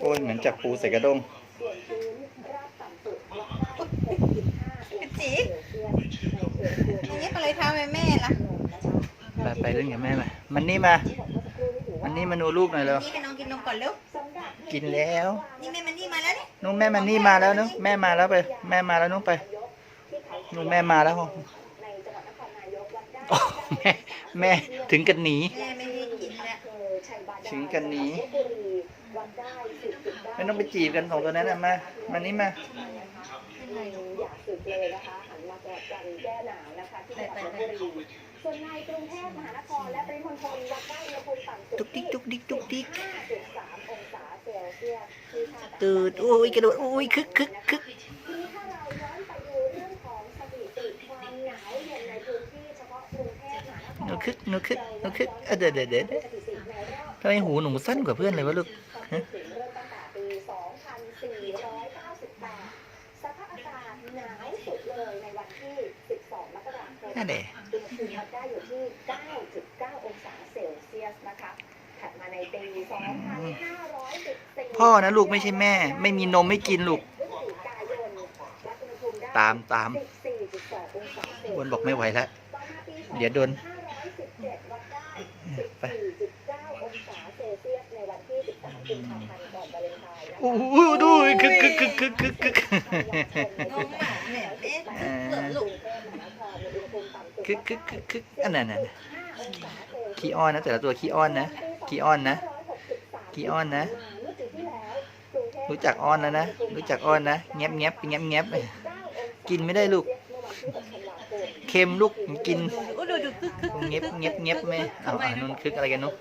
โอ้ยเหมือนจับปูใส่กระด้งจีอย่างนี้ไปเลยทำแม่แม่ล่ะไปไปเล่นกับแม่มามันนี่มา มันนี่มาดูลูกหน่อยเร็วนี่ให้น้องกินนมก่อนเร็ว กินแล้ว นี่แม่มันนี่มาแล้วนี่นู้นแม่มันนี่มาแล้วนู้นแม่มาแล้วไป แม่มาแล้วนู้นไปนู้นแม่มาแล้วโอ้แม่แม่ถึงกันหนีแม่ไม่ได้กินแล้วถึงกันหนี ไม่ต้องไปจีบกันสองตัวนั้นนะมามานี่มาอยากสึกเลยนะคะหันมาแก้กันแก้หนาวนะคะที่จังหวัดลบบุรีส่วนในกรุงเทพมหานครและปริมณฑลวัดได้อุณหภูมิต่ำสุดจุกดิกจุกดิกจุกดิก5.3องศาเซลเซียสที่ท่าอากตื่นอุ้ยกระโดดอุ้ยคึกคึกคึกทีนี้ถ้าเราย้อนไปดูเรื่องของสถิติความหนาวเย็นในพื้นที่เฉพาะกรุงเทพมหานครหนูคึกหนูคึกหนูคึกเออเดี๋ยวเดี๋ยวเดี๋ยวเดี๋ยวทำไมหูหนูสั้นกว่าเพื่อนเลยวะลูก ฮะเริ่มตั้งแต่ปี 2498 สภาพอากาศหนาวสุดเลยในวันที่ 12 มกราคมนั่นแหละอุณหภูมิวัดได้อยู่ที่ 9.9 องศาเซลเซียสนะคะถัดมาในปี 2514พ่อนะลูกไม่ใช่แม่ ไม่มีนมไม่กินลูกพฤศจิกายนวัดอุณหภูมิได้ตามตาม14.2องศาเซลบเซียนสบอกไม่ไหวแล้วต่อมาปีเดี๋ยวโดน2517วัดได้ไป กุมภาพันธ์ก่อนวาเลนไทน์นะคะโอ้โหดูคึกคึกคึกคึกคึกคึกนมหมาแม่เอ๊ะเกิดลูกคึกคึกคึกคึกอันนั้นน่ะขี้อ้อนนะแต่ละตัวขี้อ้อนนะขี้อ้อนนะขี้อ้อนนะ รู้จักอ้อนแล้วนะ รู้จักอ้อนนะแงบแงบแงบแงบกินไม่ได้ลูก เค็มลูกกิน โอ้ดูดูคึกคึกเงียบเงียบเงียบไหมเอาอ่านุ่นคึกอะไรกันนุ๊ก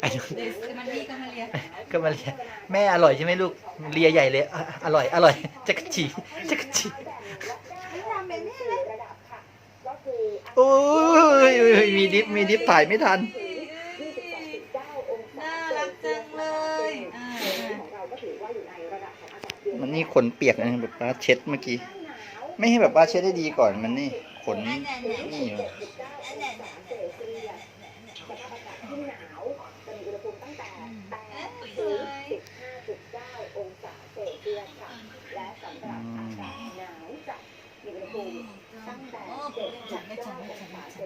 ไอ้นุ่นเดี๋ยวมันนี่ก็มาเรียนก็มาเลียแม่อร่อยใช่ไหมลูกเลียใหญ่เลยอะอร่อยอร่อยจักรจีจักรจีทำแบบนี้เลยโอ้ยมีดิฟมีดิฟถ่ายไม่ทันน่ารักจังเลยอ่ามันนี่ขนเปียกนะแบบว่าเช็ดเมื่อกี้ ไม่ให้แบบว่าเช็ดให้ดีก่อนมันนี่ขนนี่อยู่ อันนั้น ที่หนาวจะมีอุณหภูมิตั้งแต่8ถึง15.9 องศาเซลเซียสค่ะ และสำหรับอากาศหนาวจัดมีอุณหภูมิตั้งแต่ 7.9 องศาเซ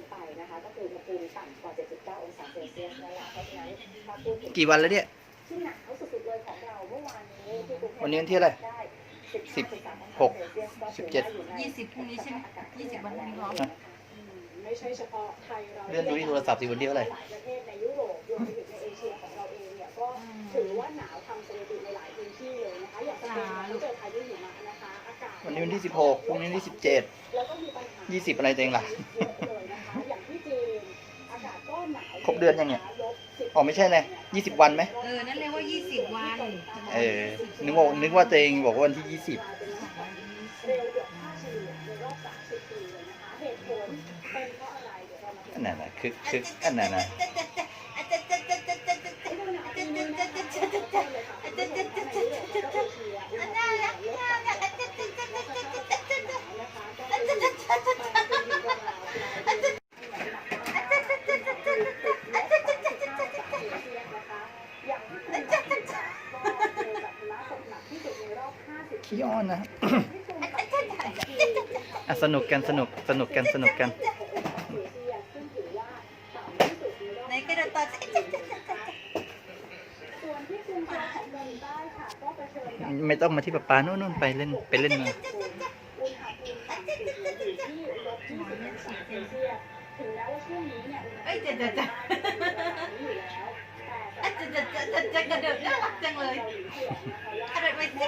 ลเซียสลงไปนะคะก็คืออุณหภูมิต่ำกว่า 7.9 องศาเซลเซียสนั่นแหละเพราะฉะนั้นถ้าพูดถึงกี่วันแล้วเนี่ยที่หนาวสุดๆเลยของเราเมื่อวานนี้ที่กรุงเทพวันนี้วันที่อะไรได้สิบ15.3หกองศาซลซียสสิบเจ็ดยี่สิบพรุ่งนี้ใช่ไหมยี่สิบวันพรุ่งนี้เหรอ ไม่ใช่เฉพาะไทยเราเลื่อนดูที่โทรศัพท์สิวันที่เท่าไหร่ หลายประเทศในยุโรปรวมไปถึงในเอเชียของเราเองเนี่ยก็ถือว่าหนาวทำสถิติในหลายพื้นที่เลยนะคะอย่างสเปนเนี่ยเจอพายุหิมะนะคะอากาศวันนี้วันที่สิบหกพรุ่งนี้วันที่สิบเจ็ดแล้วก็มีปัญหายี่สิบอะไรตัวเองล่ะ เยอะเลย ครบเดือนยังเนี่ยลบสิบอ๋อไม่ใช่เลยยี่สิบวันไหมเออ นั่นเรียกว่ายี่สิบวันเออนึกว่านึกว่าตัวเองบอกว่าวันที่ยี่สิบเร็วกว่าค่าเฉลี่ยในรอบ30ปีเลยนะคะเหตุผลเป็นเพราะอะไรเดี๋ยวเรามาอันนั้นน่ะคึกคึกอันนั้นน่ะ ขี้อ้อนนะอะสนุกกันสนุกสนุกกันสนุกกันไหนกระโดดต่อส่วนที่กรุงเทพของเกาหลีใต้ค่ะก็เผชิญกับไม่ต้องมาที่ปะปาโน่นนู่นไปเล่นไปเล่นมาอุณหภูมิต่ำสุดอยู่ที่ลบ20องศาเซลเซียสถึงแม้ว่าช่วงนี้เนี่ยอุณหภูมิเอ้ยจะจะจะอยู่แล้วแต่จะจะจะจะกระโดดน่ารักจังเลยเกาหลีเหนือนะคะว่ากระโดดไปสิ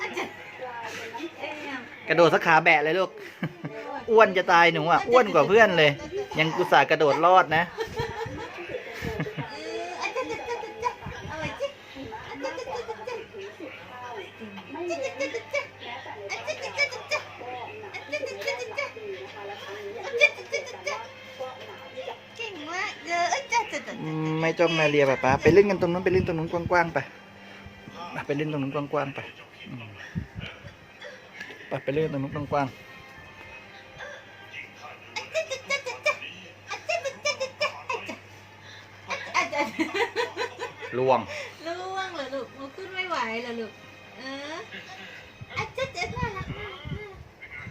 น้ำทางอาจจะกลายเป็นน้ำแข็เอ๊งะกระโดดสักขาแบะเลยลูก อ้วนจะตายหนูอะ อ้วนกว่าเพื่อนเลย ยังกุตส่าห์กระโดดรอดนะอะไรจิไม่เว้นแม้แต่ในภาคใต้ก็หนาวที่สุดในรอบหลายปีนะคะและครั้งนี้เนี่ยก็หนาวที่สุดในรอบที่จะเก่งมากเยอะจ้ะจ้ะจ้ะอืมไม่ต้องมาเรียปะป๊าไปเล่นกันตรงนู้นไปเล่นตรงนู้นกว้างๆไป ไปเล่นตรงนู้นกว้างๆไปอืม ไปไปเล่นตรงนู้นกว้างล่วงล่วงเหรอลูกหนูขึ้นไม่ไหวเหรอลูก เอออาจจะเจ็ดน่ารักน่ารักน่ารัก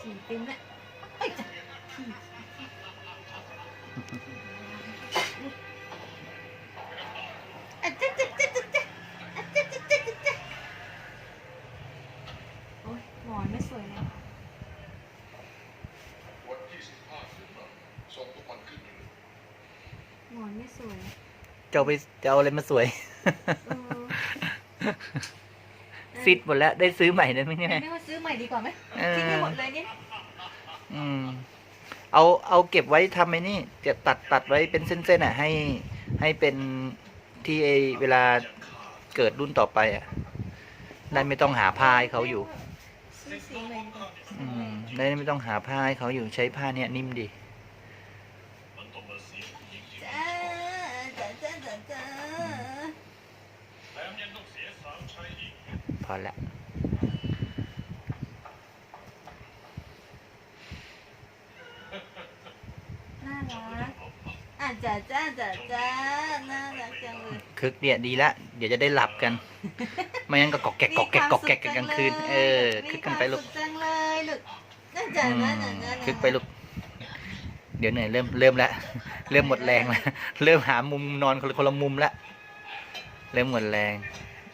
ฉี่เต็มแล้ว หมอนไม่สวยเจ้าไปเจ้าอะไรมาสวยเออ ซิดหมดแล้วได้ซื้อใหม่ได้ไหมเนี่ย ไม่ว่าซื้อใหม่ดีกว่าไหมเออ ทิ้งให้หมดเลยเนี่ยอืม เอาเอาเก็บไว้ทำไอ้นี่จะตัดตัดไว้เป็นเส้นๆอะ ให้ให้เป็นที่ไอเวลาเกิดรุ่นต่อไปอะได้ไม่ต้องหาผ้าให้เขาอยู่ ซื้อสีใหม่ดีกว่าอืมได้ไม่ต้องหาผ้าให้เขาอยู่ใช้ผ้าเนี้ยนิ่มดี จ้าจ้าจ้าจ้าพอละน่ารักอะจ้าจ้าจ้าจ้าน่ารักจังเลยคึกเนี่ยดีละ เดี๋ยวจะได้หลับกัน ไม่งั้นก็กอกแกกกอกแกกกอกแกกกันกลางคืน เออ คึกกันไปลูกมีความสุขจังเลยลูกน่าจะอืมน่าจะน่าจะคึกไปลูก เดี๋ยวเหนื่อยเริ่มเริ่มแล้วเริ่มหมดแรงแล้วเริ่มหามุมนอนคนละคนละมุมละเริ่มหมดแรง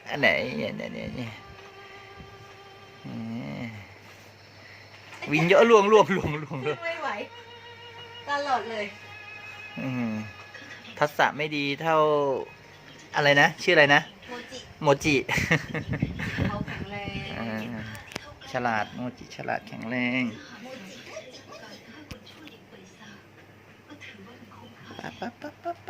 อันไหนเนี่ยเนี่ยเนี่ยเนี่ยอืมวิ่งเยอะล่วงล่วงล่วงล่วงล่วงไม่ไหวตลอดเลยอืมทักษะไม่ดีเท่าอะไรนะ ชื่ออะไรนะ โมจิโมจิเขาแข็งแรงอ่าฉลาดโมจิฉลาดแข็งแรง โมจิป